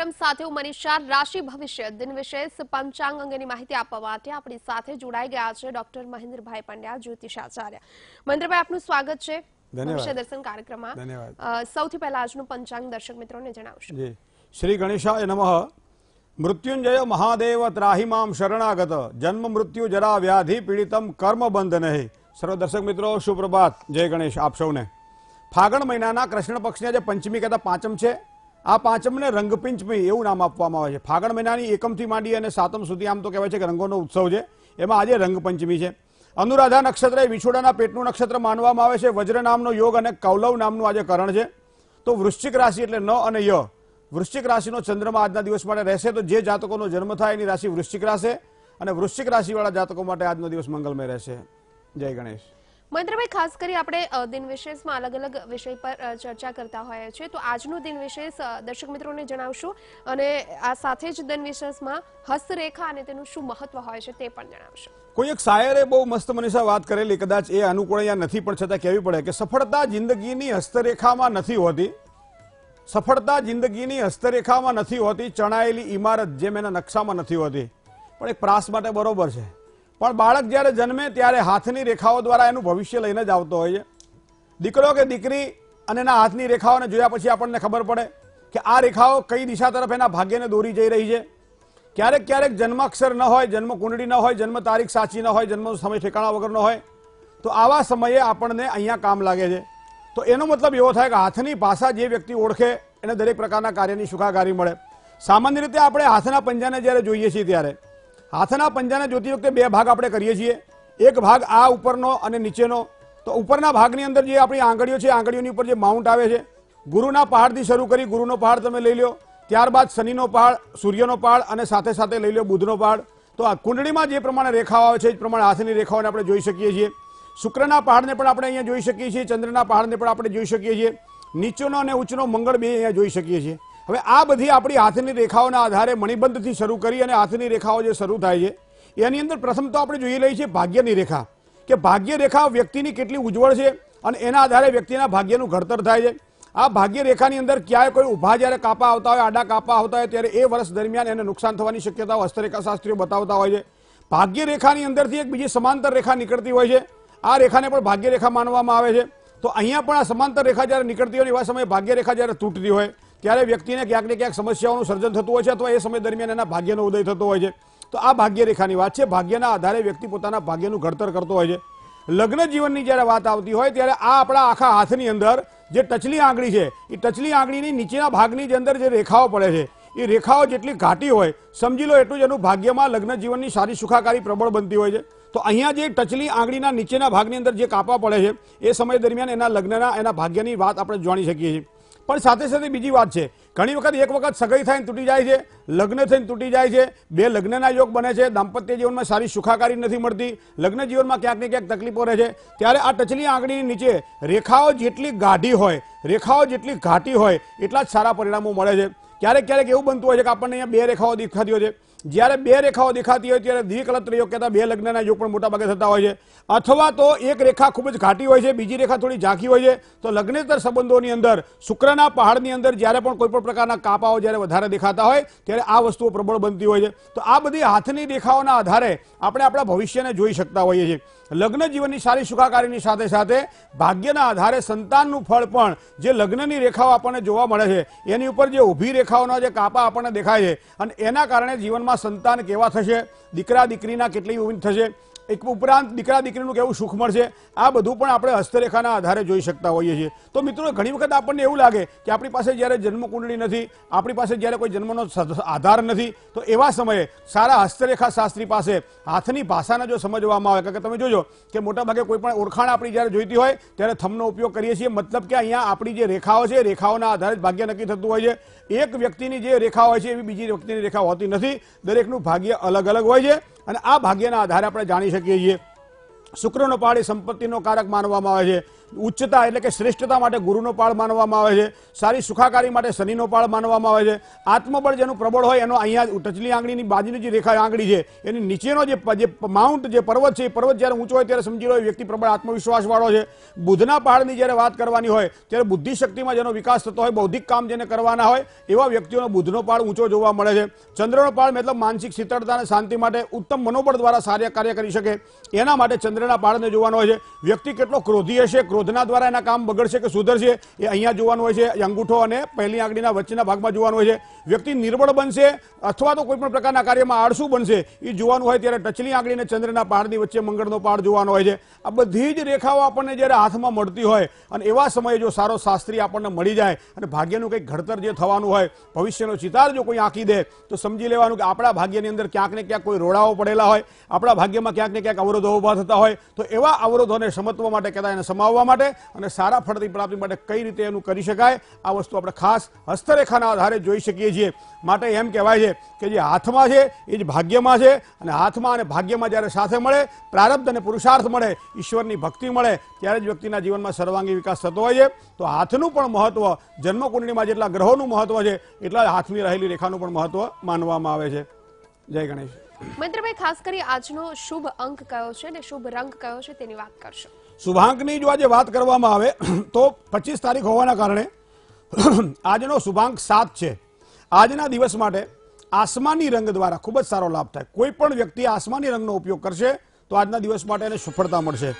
કાર્યક્રમ સાથે હું મનીષા રાશિ ભવિષ્ય દિન વિશેષ પંચાંગ અંગેની માહિતી આપવા માટે આપણી સાથે જોડાઈ ગયા છે ડોક્ટર મહેન્દ્રભાઈ પંડ્યા જ્યોતિષાચાર્ય. મહેન્દ્રભાઈ આપનું સ્વાગત છે ભવિષ્ય દર્શન કાર્યક્રમમાં. સૌથી પહેલા આજનું પંચાંગ દર્શક મિત્રોને જણાવશો. શ્રી ગણેશાય નમઃ. મૃત્યુંજય મહાદેવ ત્રાહિમામ શરણાગત. જન્મ મૃત્યુ જરા વ્યાધિ પીડિતમ કર્મ બંધ નહીં. સર્વ દર્શક મિત્રો સુપ્રભાત. જય ગણેશ આપ સૌને. ફાગણ મહિનાના કૃષ્ણ પક્ષની જે પંચમી કહેતા પાંચમ છે. આ પાંચમને રંગપંચમી એવું નામ આપવામાં આવે છે. ફાગણ મહિનાની એકમથી માંડી અને સાતમ સુધી આમ તો કહેવાય છે કે રંગોનો ઉત્સવ છે. એમાં આજે રંગપંચમી છે. અનુરાધા નક્ષત્ર એ વિછોડાના પેટનું નક્ષત્ર માનવામાં આવે છે. વજ્ર નામનો યોગ અને કૌલવ નામનું આજે કરણ છે. તો વૃશ્ચિક રાશિ એટલે ન અને ય. વૃશ્ચિક રાશિનો ચંદ્રમા આજના દિવસ માટે રહેશે તો જે જાતકોનો જન્મ થાય એની રાશિ વૃશ્ચિક રાશે. અને વૃશ્ચિક રાશિવાળા જાતકો માટે આજનો દિવસ મંગલમય રહેશે. જય ગણેશ. મહેન્દ્રભાઈ, ખાસ કરી આપણે દિન વિશેષમાં અલગ અલગ વિષય પર ચર્ચા કરતા હોઈએ છીએ. તો આજનું દિન વિશેષ દર્શક મિત્રોને જણાવશું અને આ સાથે જ દિન વિશેષમાં હસ્તરેખા અને તેનું શું મહત્વ હોય છે તે પણ જણાવશો. કોઈ એક શાયરે બહુ મસ્ત મનીષા વાત કરેલી, કદાચ એ અનુકૂળ અહીંયા નથી, પણ છતાં કહેવી પડે કે સફળતા જિંદગીની હસ્તરેખામાં નથી હોતી. સફળતા જિંદગીની હસ્તરેખામાં નથી હોતી, ચણાયેલી ઇમારત જેમ એના નકશામાં નથી હોતી. પણ એક પ્રાસ માટે બરોબર છે. પણ બાળક જ્યારે જન્મે ત્યારે હાથની રેખાઓ દ્વારા એનું ભવિષ્ય લઈને જ આવતો હોય છે. દીકરો કે દીકરી અને એના હાથની રેખાઓને જોયા પછી આપણને ખબર પડે કે આ રેખાઓ કઈ દિશા તરફ એના ભાગ્યને દોરી જઈ રહી છે. ક્યારેક ક્યારેક જન્માક્ષર ન હોય, જન્મ કુંડળી ન હોય, જન્મ તારીખ સાચી ન હોય જન્મનો સમય ઠેકાણા વગર ન હોય, તો આવા સમયે આપણને અહીંયા કામ લાગે છે. તો એનો મતલબ એવો થાય કે હાથની ભાષા જે વ્યક્તિ ઓળખે એને દરેક પ્રકારના કાર્યની સુખાકારી મળે. સામાન્ય રીતે આપણે હાથના પંજાને જ્યારે જોઈએ છીએ ત્યારે હાથના પંજાને જોતી વખતે બે ભાગ આપણે કરીએ છીએ. એક ભાગ આ ઉપરનો અને નીચેનો. તો ઉપરના ભાગની અંદર જે આપણી આંગળીઓ છે, આંગળીઓની ઉપર જે માઉન્ટ આવે છે, ગુરુના પહાડથી શરૂ કરી ગુરુનો પહાડ તમે લઈ લો ત્યારબાદ શનિનો પહાડ, સૂર્યનો પહાડ અને સાથે સાથે લઈ લો બુધનો પહાડ. તો આ કુંડળીમાં જે પ્રમાણે રેખાઓ આવે છે, એ પ્રમાણે હાથની રેખાઓને આપણે જોઈ શકીએ છીએ. શુક્રના પહાડને પણ આપણે અહીંયા જોઈ શકીએ છીએ, ચંદ્રના પહાડને પણ આપણે જોઈ શકીએ છીએ. નીચેનો અને ઉચ્ચનો મંગળ બે અહીંયા જોઈ શકીએ છીએ. હવે આ બધી આપણી હાથની રેખાઓના આધારે મણિબંધથી શરૂ કરી અને હાથની રેખાઓ જે શરૂ થાય છે, એની અંદર પ્રથમ તો આપણે જોઈ લઈએ છીએ ભાગ્યની રેખા, કે ભાગ્ય રેખા વ્યક્તિની કેટલી ઉજ્જવળ છે અને એના આધારે વ્યક્તિના ભાગ્યનું ઘડતર થાય છે. આ ભાગ્ય રેખાની અંદર ક્યાંય કોઈ ઊભા જ્યારે કાપા આવતા હોય, આડા કાપા આવતા હોય, ત્યારે એ વર્ષ દરમિયાન એને નુકસાન થવાની શક્યતાઓ હસ્તરેખા શાસ્ત્રીઓ બતાવતા હોય છે. ભાગ્ય રેખાની અંદરથી એક બીજી સમાંતર રેખા નીકળતી હોય છે. આ રેખાને પણ ભાગ્ય રેખા માનવામાં આવે છે. તો અહીંયા પણ આ સમાંતર રેખા જ્યારે નીકળતી હોય એવા સમયે ભાગ્ય રેખા જ્યારે તૂટતી હોય ત્યારે વ્યક્તિને ક્યાંક ને ક્યાંક સમસ્યાઓનું સર્જન થતું હોય છે અથવા એ સમય દરમિયાન એના ભાગ્યનો ઉદય થતો હોય છે. તો આ ભાગ્ય રેખાની વાત છે. ભાગ્યના આધારે વ્યક્તિ પોતાના ભાગ્યનું ઘડતર કરતો હોય છે. લગ્ન જીવનની જ્યારે વાત આવતી હોય ત્યારે આ આપણા આખા હાથની અંદર જે ટચલી આંગળી છે, એ ટચલી આંગળીની નીચેના ભાગની જે અંદર જે રેખાઓ પડે છે, એ રેખાઓ જેટલી ઘાટી હોય, સમજી લો એટલું જ એનું ભાગ્યમાં લગ્ન જીવનની સારી સુખાકારી પ્રબળ બનતી હોય છે. તો અહીંયા જે ટચલી આંગળીના નીચેના ભાગની અંદર જે કાપા પડે છે, એ સમય દરમિયાન એના લગ્નના, એના ભાગ્યની વાત આપણે જાણી શકીએ છીએ. પણ સાથે સાથે બીજી વાત છે, ઘણી વખત એક વખત સગાઈ થઈને તૂટી જાય છે, લગ્ન થઈને તૂટી જાય છે, બે લગ્નના યોગ બને છે, દાંપત્ય જીવનમાં સારી સુખાકારી નથી મળતી, લગ્ન જીવનમાં ક્યાંક ને ક્યાંક તકલીફો રહે છે, ત્યારે આ ટચલી આંગળીની નીચે રેખાઓ જેટલી ગાઢી હોય, રેખાઓ જેટલી ઘાટી હોય, એટલા જ સારા પરિણામો મળે છે. ક્યારેક ક્યારેક એવું બનતું હોય છે કે આપણને અહીંયા બે રેખાઓ દેખાતી હોય છે. જ્યારે બે રેખાઓ દેખાતી હોય ત્યારે દ્વિકલત્ર યોગ કહેતા બે લગ્નના યોગ પણ મોટા ભાગે થતા હોય છે. અથવા તો એક રેખા ખૂબ જ ઘાટી હોય છે, બીજી રેખા થોડી ઝાંખી હોય છે. તો લગ્નેતર સંબંધોની અંદર, શુક્રના પહાડની અંદર જ્યારે પણ કોઈપણ પ્રકારના કાપાઓ જ્યારે વધારે દેખાતા હોય, ત્યારે આ વસ્તુઓ પ્રબળ બનતી હોય છે. તો આ બધી હાથની રેખાઓના આધારે આપણે આપણા ભવિષ્યને જોઈ શકતા હોઈએ છીએ. લગ્ન જીવનની સારી સુખાકારીની સાથે સાથે ભાગ્યના આધારે સંતાનનું ફળ પણ જે લગ્નની રેખાઓ આપણને જોવા મળે છે, એની ઉપર જે ઊભી રેખાઓના જે કાપા આપણને દેખાય છે, અને એના કારણે જીવનમાં સંતાન કેવા થશે? દીકરા દીકરીના કેટલી ઉમ્મીદ થશે? એક ઉપરાંત દીકરા દીકરીનું કેવું સુખ મળશે? આ બધું પણ આપણે હસ્તરેખાના આધારે જોઈ શકતા હોઈએ છીએ. તો મિત્રો, ઘણી વખત આપણને એવું લાગે કે આપણી પાસે જ્યારે જન્મ કુંડળી નથી, આપણી પાસે જ્યારે કોઈ જન્મનો સ- આધાર નથી, તો એવા સમયે સારા હસ્તરેખા શાસ્ત્રી પાસે હાથની ભાષાને જો સમજવામાં આવે, કારણ કે તમે જોજો કે મોટાભાગે કોઈ પણ ઓળખાણ આપણી જ્યારે જોઈતી હોય, ત્યારે થમનો ઉપયોગ કરીએ છીએ. મતલબ કે અહીંયા આપણી જે રેખાઓ છે, રેખાઓના આધારે જ ભાગ્ય નક્કી થતું હોય છે. એક વ્યક્તિની જે રેખા હોય છે, એવી બીજી વ્યક્તિની રેખા હોતી નથી. દરેકનું ભાગ્ય અલગ અલગ હોય છે. અને આ ભાગ્યના આધારે આપણે જાણી શકીએ છીએ. શુક્રનો પહાડ સંપત્તિનો કારક માનવામાં આવે છે. ઉચ્ચતા એટલે કે શ્રેષ્ઠતા માટે ગુરુનો પાળ માનવામાં આવે છે, સારી સુખાકારી માટે શનિનો પાળ માનવામાં આવે છે. આત્મબળ જેનું પ્રબળ હોય એનો અહીંયા ટચલી આંગળીની બાજુની જે રેખા આંગળી છે, એની નીચેનો જે માઉન્ટ જે પર્વત છે, એ પર્વત જ્યારે ઊંચો હોય ત્યારે સમજી લો વ્યક્તિ પ્રબળ આત્મવિશ્વાસવાળો છે. બુધના પહાડની જ્યારે વાત કરવાની હોય, ત્યારે બુદ્ધિ શક્તિમાં જેનો વિકાસ થતો હોય, બૌદ્ધિક કામ જેને કરવાના હોય, એવા વ્યક્તિઓનો બુધનો પાળ ઊંચો જોવા મળે છે. ચંદ્રનો પાળ મતલબ માનસિક શીતળતા અને શાંતિ માટે ઉત્તમ મનોબળ દ્વારા સારા કાર્ય કરી શકે. એના માટે ચંદ્રના પાળને જોવાનો હોય છે. વ્યક્તિ કેટલો ક્રોધી હશે ક્રોધના દ્વારા એના કામ બગડશે કે સુધરશે એ અહીંયા જોવાનું હોય છે. અંગૂઠો અને પહેલી આંગળીના વચ્ચેના ભાગમાં જોવાનું હોય છે. વ્યક્તિ નિર્બળ બનશે અથવા તો કોઈપણ પ્રકારના કાર્યમાં આળસુ બનશે એ જોવાનું હોય ત્યારે ટચલી આંગળીને ચંદ્રના પહાડની વચ્ચે મંગળનો પહાડ જોવાનો હોય છે. આ બધી જ રેખાઓ આપણને જ્યારે હાથમાં મળતી હોય અને એવા સમયે જો સારો શાસ્ત્રી આપણને મળી જાય અને ભાગ્યનું કંઈક ઘડતર જે થવાનું હોય, ભવિષ્યનો ચિતાર જો કોઈ આંકી દે, તો સમજી લેવાનું કે આપણા ભાગ્યની અંદર ક્યાંક ને ક્યાંક કોઈ રોડાઓ પડેલા હોય, આપણા ભાગ્યમાં ક્યાંક ને ક્યાંક અવરોધો ઊભા થતા હોય, તો એવા અવરોધોને સમતવા માટે કહેતા એને સમાવવા માટે અને સારા ફળની પ્રાપ્તિ માટે કઈ રીતે એનું કરી શકાય, આ વસ્તુ આપણે ખાસ હસ્તરેખાના આધારે જોઈ શકીએ છીએ. માટે એમ કહેવાય છે કે જે હાથમાં છે, એ જ ભાગ્યમાં છે અને હાથમાં અને ભાગ્યમાં જ્યારે સાથે મળે, પ્રારબ્ધ અને પુરુષાર્થ મળે, ઈશ્વરની ભક્તિ મળે, ત્યારે જ વ્યક્તિના જીવનમાં સર્વાંગી વિકાસ થતો હોય છે. તો હાથનું પણ મહત્વ, જન્મકુંડળીમાં જેટલા ગ્રહોનું મહત્વ છે, એટલા જ હાથની રહેલી રેખાનું પણ મહત્વ માનવામાં આવે છે. જય ગણેશ. મહેન્દ્રભાઈ, ખાસ કરી આજનો શુભ અંક કયો છે અને શુભ રંગ કયો છે તેની વાત કરશો. શુભાંકની જો આજે વાત કરવામાં આવે, તો પચીસ તારીખ હોવાના કારણે, આજનો શુભાંક સાત છે. આજના દિવસ માટે આસમાની રંગ દ્વારા ખૂબ જ સારો લાભ થાય. કોઈ પણ વ્યક્તિ આસમાની રંગનો ઉપયોગ કરશે, તો આજના દિવસ માટે એને સફળતા મળશે.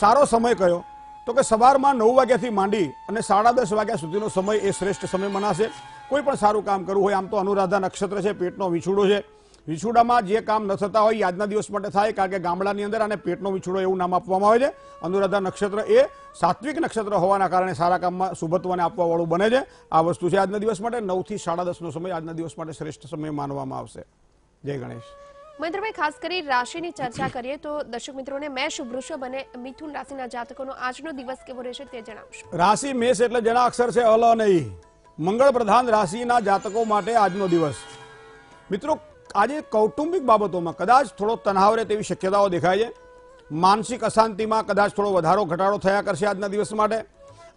સારો સમય કયો? તો કે સવારમાં નવ વાગ્યાથી માંડી અને સાડા દસ વાગ્યા સુધીનો સમય એ શ્રેષ્ઠ સમય મનાશે. કોઈ પણ સારું કામ કરવું હોય, આમ તો અનુરાધા નક્ષત્ર છે, પેટનો વિછુડો છે વિછુડામાં જે કામ ન થતા હોય આજના દિવસ માટે થાય કારણ કે ગામડાની અંદર આને પેટનો વિછુડો એવું નામ આપવામાં આવે છે. અનુરાધા નક્ષત્ર એ સાત્વિક નક્ષત્ર હોવાના કારણે સારા કામમાં શુભત્વને આપવા વાળું બને છે. આ વસ્તુ છે આજના દિવસ માટે. નવથી સાડા દસનો સમય આજના દિવસ માટે શ્રેષ્ઠ સમય માનવામાં આવશે. જય ગણેશ. મહેન્દ્રભાઈ ખાસ કરી રાશિની ચર્ચા કરીએ તો દર્શક મિત્રોને મેષ વૃષભ અને મિથુન રાશિના જાતકોનો આજનો દિવસ કેવો રહેશે તે જણાવશો. રાશિ મેષ એટલે જેના અક્ષર છે અલ અને મંગળ પ્રધાન રાશિના જાતકો માટે આજનો દિવસ. મિત્રો આજે કૌટુંબિક બાબતોમાં કદાચ થોડો તણાવ રહે તેવી શક્યતાઓ દેખાય છે. માનસિક અશાંતિમાં કદાચ થોડો વધારો ઘટાડો થયા કરશે આજના દિવસ માટે.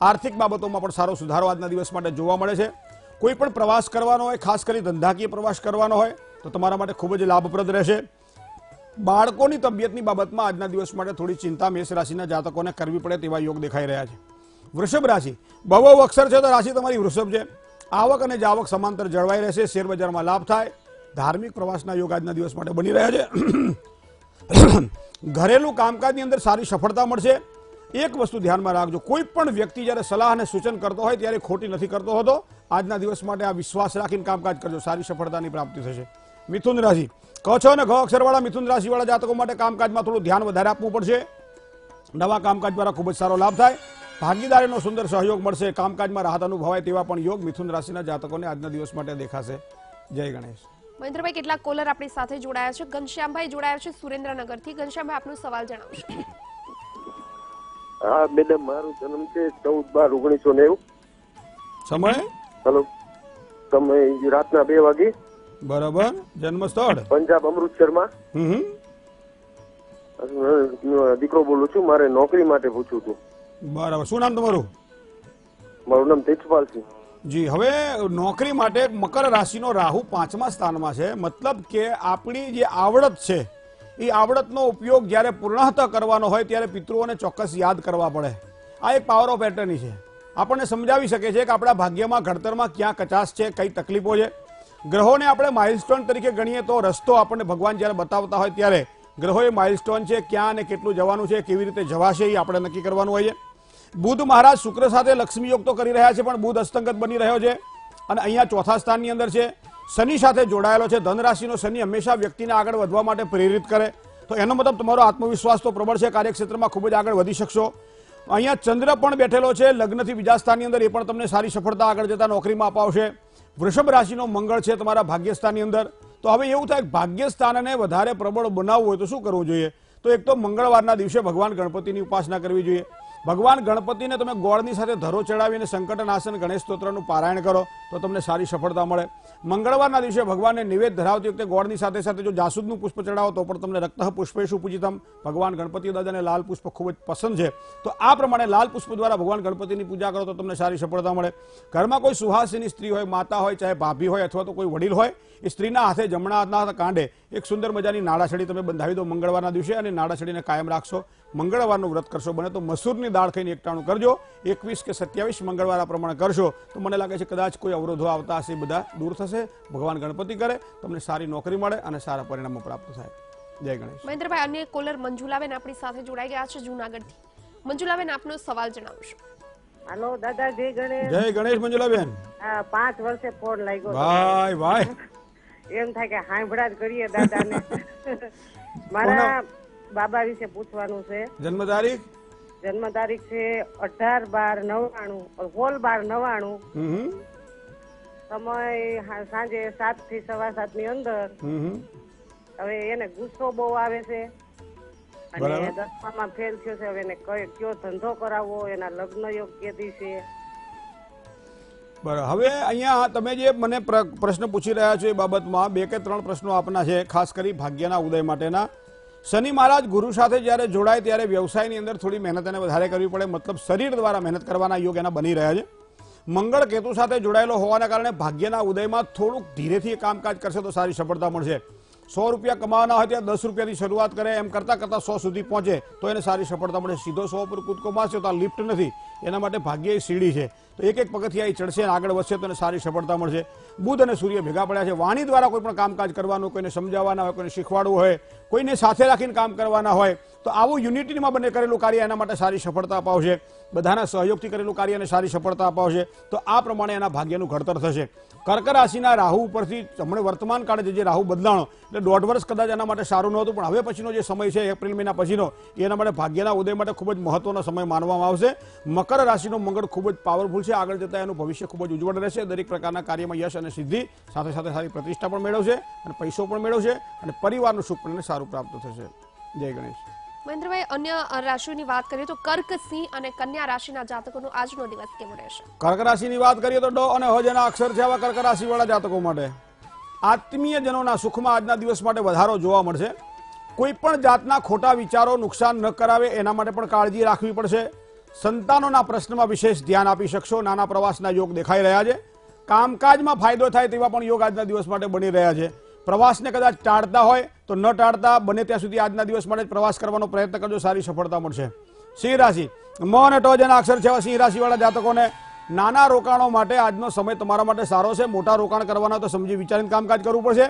આર્થિક બાબતોમાં પણ સારો સુધારો આજના દિવસ માટે જોવા મળે છે. કોઈ પણ પ્રવાસ કરવાનો હોય, ખાસ કરી ધંધાકીય પ્રવાસ કરવાનો હોય, તો તમારા માટે ખૂબ જ લાભપ્રદ રહેશે. બાળકોની તબિયતની બાબતમાં આજના દિવસ માટે થોડી ચિંતા મેષ રાશિના જાતકોને કરવી પડે તેવા યોગ દેખાઈ રહ્યા છે. વૃષભ રાશિ. બહુ અક્ષર છે તો રાશિ તમારી વૃષભ છે. આવક અને જાવક સમાંતર જળવાઈ રહેશે, શેરબજારમાં લાભ થાય. ધાર્મિક પ્રવાસના યોગ આજના દિવસ માટે બની રહ્યા છે. ઘરેલું કામકાજની અંદર સારી સફળતા મળશે. એક વસ્તુ ધ્યાનમાં રાખજો, કોઈ પણ વ્યક્તિ જ્યારે સલાહ અને સૂચન કરતો હોય ત્યારે ખોટી નથી કરતો હોતો. આજના દિવસ માટે આ વિશ્વાસ રાખીને કામકાજ કરજો, સારી સફળતાની પ્રાપ્તિ થશે. મિથુન રાશિ કચ્છ છો ને ઘ અક્ષરવાળા મિથુન રાશિવાળા જાતકો માટે કામકાજમાં થોડું ધ્યાન વધારે આપવું પડશે. નવા કામકાજ દ્વારા ખૂબ જ સારો લાભ થાય. ભાગીદારીનો સુંદર સહયોગ મળશે. કામકાજમાં રાહત અનુભવાય તેવા પણ યોગ મિથુન રાશિના જાતકોને આજના દિવસ માટે દેખાશે. જય ગણેશ. મહેન્દ્રભાઈ કેટલાક કોલર આપણી સાથે જોડાયા છે. ઘનશ્યામભાઈ જોડાયા છે સુરેન્દ્રનગરથી. ઘનશ્યામભાઈ આપનો સવાલ જણાવશો. હા મેડમ મારો જન્મ છે ચૌદ બાર ઓગણીસો નેવું. સમય? હલો. સમય રાતના બે વાગે. બરાબર. જન્મ સ્થળ પંજાબ અમૃતસરમાં. હમ. હમ. દીકરો બોલું છું મારે નોકરી માટે પૂછવું હતું. બરાબર. શું નામ તમારું? મારું નામ તેજપાલસિંહ. જી, હવે નોકરી માટે મકર રાશિનો રાહુ પાંચમા સ્થાનમાં છે. મતલબ કે આપણી જે આવડત છે, એ આવડતનો ઉપયોગ જ્યારે પૂર્ણતઃ કરવાનો હોય ત્યારે પિતૃઓને ચોક્કસ યાદ કરવા પડે. આ એક પાવર ઓફ એટર્ની છે. આપણને સમજાવી શકે છે કે આપણા ભાગ્યમાં, ઘડતરમાં ક્યાં કચાશ છે, કઈ તકલીફો છે. ગ્રહોને આપણે માઇલસ્ટોન તરીકે ગણીએ તો રસ્તો આપણને ભગવાન જ્યારે બતાવતા હોય ત્યારે ગ્રહો એ માઇલસ્ટોન છે, ક્યાં અને કેટલું જવાનું છે, કેવી રીતે જવાશે એ આપણે નક્કી કરવાનું હોય છે. બુધ મહારાજ શુક્ર સાથે લક્ષ્મી યોગ તો કરી રહ્યા છે, પણ બુધ અસ્તંગત બની રહ્યો છે અને અહીંયા ચોથા સ્થાનની અંદર છે. શનિ સાથે જોડાયેલો છે. ધન રાશિનો શનિ હંમેશા વ્યક્તિને આગળ વધવા માટે પ્રેરિત કરે. તો એનો મતલબ તમારો આત્મવિશ્વાસ તો પ્રબળ છે, કાર્યક્ષેત્રમાં ખૂબ જ આગળ વધી શકશો. અહીંયા ચંદ્ર પણ બેઠેલો છે, લગ્નથી બીજા સ્થાનની અંદર એ પણ તમને સારી સફળતા આગળ જતા નોકરીમાં અપાવશે. વૃષભ રાશિનો મંગળ છે તમારા ભાગ્યસ્થાનની અંદર. તો હવે એવું થાય ભાગ્યસ્થાનને વધારે પ્રબળ બનાવવું હોય તો શું કરવું જોઈએ? તો એક તો મંગળવારના દિવસે ભગવાન ગણપતિની ઉપાસના કરવી જોઈએ. ભગવાન ગણપતિને તમે ગોળની સાથે ધરો ચડાવીને સંકટનાશન ગણેશ સ્તોત્રનું પારાયણ કરો, તો તમને સારી સફળતા મળે. મંગળવારના દિવસે ભગવાનને નિવેદ ધરાવતી વખતે ગોળની સાથે સાથે જો જાસૂદનું પુષ્પ ચડાવો, તો પણ તમને રક્ત પુષ્પેશુ પૂજિતમ. ભગવાન ગણપતિ દાદાને લાલ પુષ્પ ખૂબ જ પસંદ છે. તો આ પ્રમાણે લાલ પુષ્પ દ્વારા ભગવાન ગણપતિની પૂજા કરો, તો તમને સારી સફળતા મળે. ઘરમાં કોઈ સુહાસીની સ્ત્રી હોય, માતા હોય, ચાહે ભાભી હોય અથવા તો કોઈ વડીલ હોય, એ સ્ત્રીના હાથે જમણા હાથના કાંડે એક સુંદર મજાની નાડાછડી તમે બંધાવી દો મંગળવારના દિવસે અને નાડાછડીને કાયમ રાખશો. મંગળવારનું વ્રત કરશો બને તો મસૂરની દાળ ખાઈને એકટાણું કરજો એકવીસ કે સત્યાવીસ મંગળવાર આ પ્રમાણે કરશો તો મને લાગે છે કદાચ કોઈ અવરોધો આવતા હશે બધા દૂર થશે ભગવાન ગણપતિ કરે તમને સારી નોકરી મળે અને સારા પરિણામો પ્રાપ્ત થાય. જય ગણેશ. મહેન્દ્રભાઈ અન્ય કોલર મંજુલાબેન આપણી સાથે જોડાઈ ગયા છે જુનાગઢથી. મંજુલાબેન આપનો સવાલ જણાવશો. હાલો દાદા જય ગણેશ. જય ગણેશ મંજુલાબેન. આ પાંચ વર્ષે ફોન લાગ્યો ભાઈ ભાઈ એમ થાય કે હાંભળા જ કરીએ દાદાને. મારા બાબા વિશે પૂછવાનું છે. જન્મ તારીખ? જન્મ તારીખ છે અઢાર બાર નવ્વાણું હોલ બાર નવ્વાણું. સમય સાંજે સાતથી સવા સાતની અંદર. હવે એને ગુસ્સો બહુ આવે છે. અને. દસમામાં ફેલ થયો છે. હવે એને કયો ધંધો કરાવવો એના લગ્ન યોગ કેદી છે બરાબર. હવે અહીંયા તમે જે મને પ્રશ્ન પૂછી રહ્યા છો એ બાબતમાં બે કે ત્રણ પ્રશ્નો આપના છે ખાસ કરી ભાગ્યના ઉદય માટેના. શનિ મહારાજ ગુરુ સાથે જ્યારે જોડાય ત્યારે વ્યવસાયની અંદર થોડી મહેનત એને વધારે કરવી પડે. મતલબ શરીર દ્વારા મહેનત કરવાના યોગ એના બની રહ્યા છે. મંગળ કેતુ સાથે જોડાયેલો હોવાના કારણે ભાગ્યના ઉદયમાં થોડુંક ધીરેથી કામકાજ કરશે તો સારી સફળતા મળશે. સો રૂપિયા કમાવાના હોય ત્યાં દસ રૂપિયાથી શરૂઆત કરે, એમ કરતાં કરતાં સો સુધી પહોંચે તો એને સારી સફળતા મળે. સીધો સો ઉપર કૂદકો મારશે તો આ લિફ્ટ નથી. એના માટે ભાગ્ય એ સીડી છે. તો એક એક પગથિયા એ ચડશે અને આગળ વધશે તો એને સારી સફળતા મળશે. બુધ અને સૂર્ય ભેગા પડ્યા છે. વાણી દ્વારા કોઈ પણ કામકાજ કરવાનું, કોઈને સમજાવવાના હોય, કોઈને શીખવાડવું હોય, કોઈને સાથે રાખીને કામ કરવાના હોય, તો આવું યુનિટીમાં બંને કરેલું કાર્ય એના માટે સારી સફળતા અપાવશે. બધાના સહયોગથી કરેલું કાર્ય એને સારી સફળતા અપાવશે. તો આ પ્રમાણે એના ભાગ્યનું ઘડતર થશે. કર્ક રાશિના રાહુ ઉપરથી હમણાં વર્તમાન કાળે જે- રાહુ બદલાણો, એટલે દોઢ વર્ષ કદાચ એના માટે સારું નહોતું પણ હવે પછીનો જે સમય છે, એપ્રિલ મહિના પછીનો, એના માટે ભાગ્યના ઉદય માટે ખૂબ જ મહત્વનો સમય માનવામાં આવશે. મકર રાશિનો મંગળ ખૂબ જ પાવરફુલ છે. આગળ જતાં એનું ભવિષ્ય ખૂબ જ ઉજ્જવળ રહેશે. દરેક પ્રકારના કાર્યમાં યશ અને સિદ્ધિ સાથે સાથે સારી પ્રતિષ્ઠા પણ મેળવશે અને પૈસો પણ મેળવશે અને પરિવારનું સુખ પણ સારું પ્રાપ્ત થશે. જય ગણેશ. મહેન્દ્રભાઈ અન્ય રાશિની રાશિઓની વાત કરીએ તો કર્ક સિંહ અને કન્યા રાશિના જાતકોનો આજનો દિવસ કેવો રહેશે? કર્ક રાશિની વાત કરીએ તો ડો અને હજ અક્ષર છે આવા કર્ક રાશિવાળા જાતકો માટે. આત્મીયજનોના સુખમાં આજના દિવસ માટે વધારો જોવા મળશે. કોઈ પણ જાતના ખોટા વિચારો નુકસાન ન કરાવે એના માટે પણ કાળજી રાખવી પડશે. સંતાનોના પ્રશ્નમાં વિશેષ ધ્યાન આપી શકશો. નાના પ્રવાસના યોગ દેખાઈ રહ્યા છે. કામકાજમાં ફાયદો થાય તેવા પણ યોગ આજના દિવસ માટે બની રહ્યા છે. પ્રવાસને કદાચ ટાળતા હોય તો ન ટાળતા બને ત્યાં સુધી આજના દિવસ માટે પ્રવાસ કરવાનો પ્રયત્ન કરજો. સારી સફળતા મળશે. સિંહ રાશિ. મ અને ટ જેના અક્ષર છે સિંહ રાશિવાળા જાતકોને નાના રોકાણો માટે આજનો સમય તમારા માટે સારો છે. મોટા રોકાણ કરવાના તો સમજી વિચારીને કામકાજ કરવું પડશે.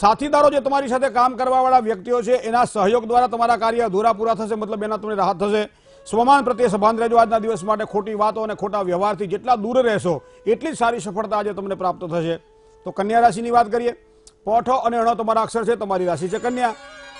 સાથીદારો જે તમારી સાથે કામ કરવાવાળા વ્યક્તિઓ છે, એના સહયોગ દ્વારા તમારા કાર્ય અધૂરા પૂરા થશે. મતલબ એના તમને રાહત થશે. સ્વમાન પ્રત્યે સભાન રહેજો. આજના દિવસ માટે ખોટી વાતો અને ખોટા વ્યવહારથી જેટલા દૂર રહેશો, એટલી જ સારી સફળતા આજે તમને પ્રાપ્ત થશે. તો કન્યા રાશિની વાત કરીએ. પોઠો અને અણો તમારા અક્ષર છે, તમારી રાશિ છે કન્યા.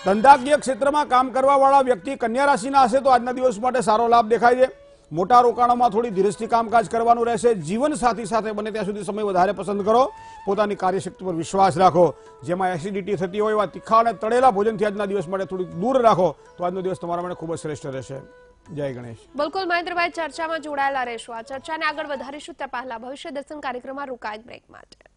ધંધાકીય ક્ષેત્રમાં કામ કરવાવાળા વ્યક્તિ કન્યા રાશિના હશે તો આજના દિવસ માટે સારો લાભ દેખાય છે. મોટા રોકાણોમાં થોડી ધીરજથી કામકાજ કરવાનું રહેશે. જીવન સાથી સાથે બને ત્યાં સુધી સમય વધારે પસંદ કરો. પોતાની કાર્યશક્તિ પર વિશ્વાસ રાખો. જેમાં એસિડિટી થતી હોય એવા તીખા અને તળેલા ભોજનથી આજના દિવસ માટે થોડીક દૂર રાખો. તો આજનો દિવસ તમારા માટે ખૂબ જ શ્રેષ્ઠ રહેશે. જય ગણેશ. બિલકુલ મહેન્દ્રભાઈ, ચર્ચામાં જોડાયેલા રહેશું આ ચર્ચાને આગળ વધારીશું તે પહેલા. ભવિષ્ય દર્શન કાર્યક્રમમાં રોકાય બ્રેક માટે.